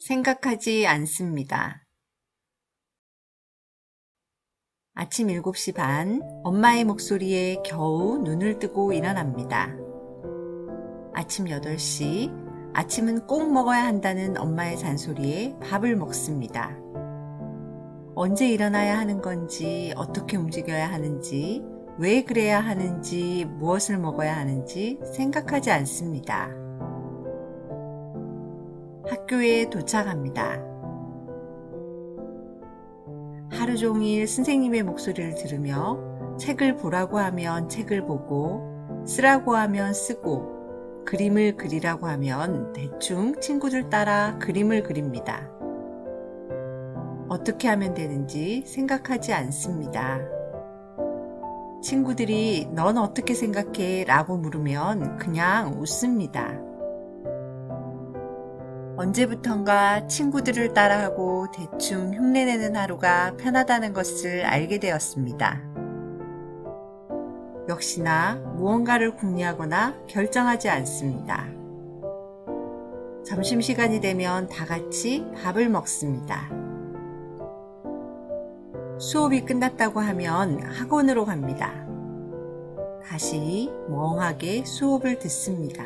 생각하지 않습니다. 아침 7시 반, 엄마의 목소리에 겨우 눈을 뜨고 일어납니다. 아침 8시, 아침은 꼭 먹어야 한다는 엄마의 잔소리에 밥을 먹습니다. 언제 일어나야 하는 건지, 어떻게 움직여야 하는지, 왜 그래야 하는지, 무엇을 먹어야 하는지 생각하지 않습니다. 학교에 도착합니다. 하루 종일 선생님의 목소리를 들으며 책을 보라고 하면 책을 보고 쓰라고 하면 쓰고 그림을 그리라고 하면 대충 친구들 따라 그림을 그립니다. 어떻게 하면 되는지 생각하지 않습니다. 친구들이 넌 어떻게 생각해? 라고 물으면 그냥 웃습니다. 언제부턴가 친구들을 따라하고 대충 흉내내는 하루가 편하다는 것을 알게 되었습니다. 역시나 무언가를 궁리하거나 결정하지 않습니다. 점심시간이 되면 다 같이 밥을 먹습니다. 수업이 끝났다고 하면 학원으로 갑니다. 다시 멍하게 수업을 듣습니다.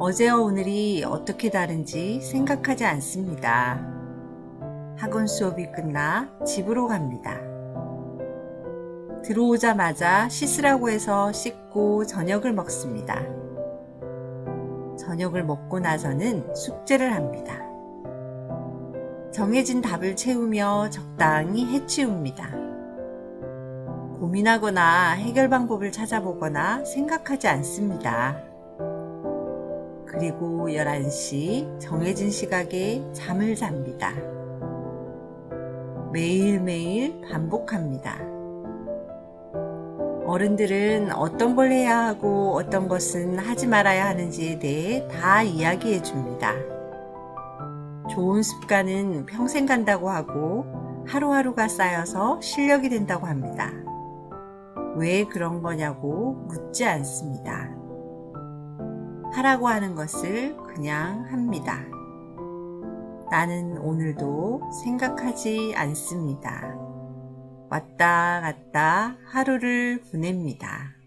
어제와 오늘이 어떻게 다른지 생각하지 않습니다. 학원 수업이 끝나 집으로 갑니다. 들어오자마자 씻으라고 해서 씻고 저녁을 먹습니다. 저녁을 먹고 나서는 숙제를 합니다. 정해진 답을 채우며 적당히 해치웁니다. 고민하거나 해결 방법을 찾아보거나 생각하지 않습니다. 그리고 11시 정해진 시각에 잠을 잡니다. 매일매일 반복합니다. 어른들은 어떤 걸 해야 하고 어떤 것은 하지 말아야 하는지에 대해 다 이야기해 줍니다. 좋은 습관은 평생 간다고 하고 하루하루가 쌓여서 실력이 된다고 합니다. 왜 그런 거냐고 묻지 않습니다. 하라고 하는 것을 그냥 합니다. 나는 오늘도 생각하지 않습니다. 왔다 갔다 하루를 보냅니다.